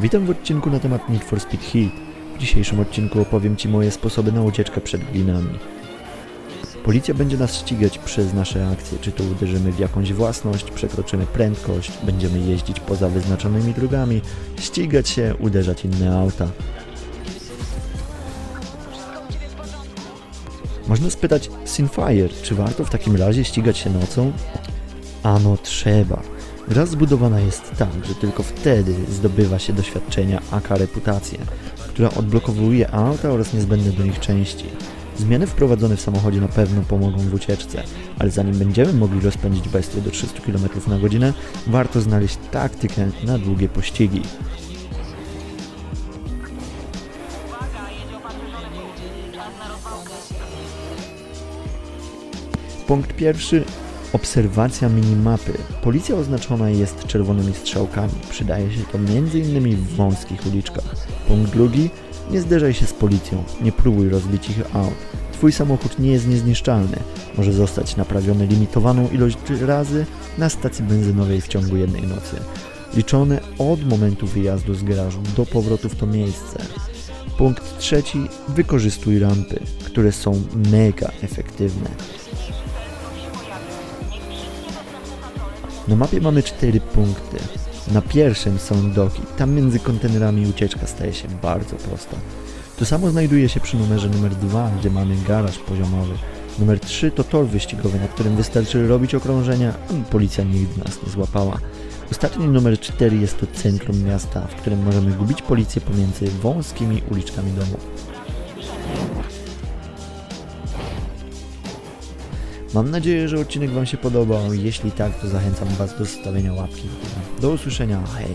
Witam w odcinku na temat Need for Speed Heat. W dzisiejszym odcinku opowiem Ci moje sposoby na ucieczkę przed glinami. Policja będzie nas ścigać przez nasze akcje, czy to uderzymy w jakąś własność, przekroczymy prędkość, będziemy jeździć poza wyznaczonymi drogami, ścigać się, uderzać inne auta. Można spytać Sinfire, czy warto w takim razie ścigać się nocą? Ano trzeba. Gra zbudowana jest tak, że tylko wtedy zdobywa się doświadczenia aka reputację, która odblokowuje auta oraz niezbędne do nich części. Zmiany wprowadzone w samochodzie na pewno pomogą w ucieczce, ale zanim będziemy mogli rozpędzić bestię do 300 km na godzinę, warto znaleźć taktykę na długie pościgi. Punkt pierwszy. Obserwacja minimapy. Policja oznaczona jest czerwonymi strzałkami. Przydaje się to m.in. w wąskich uliczkach. Punkt drugi. Nie zderzaj się z policją. Nie próbuj rozbić ich aut. Twój samochód nie jest niezniszczalny. Może zostać naprawiony limitowaną ilość razy na stacji benzynowej w ciągu jednej nocy. Liczone od momentu wyjazdu z garażu do powrotu w to miejsce. Punkt trzeci. Wykorzystuj rampy, które są mega efektywne. Na mapie mamy cztery punkty. Na pierwszym są doki. Tam między kontenerami ucieczka staje się bardzo prosta. To samo znajduje się przy numerze numer 2, gdzie mamy garaż poziomowy. Numer 3 to tor wyścigowy, na którym wystarczy robić okrążenia, a policja nigdy nas nie złapała. Ostatni numer 4 jest to centrum miasta, w którym możemy gubić policję pomiędzy wąskimi uliczkami domów. Mam nadzieję, że odcinek Wam się podobał. Jeśli tak, to zachęcam Was do zostawienia łapki. Do usłyszenia. Hej!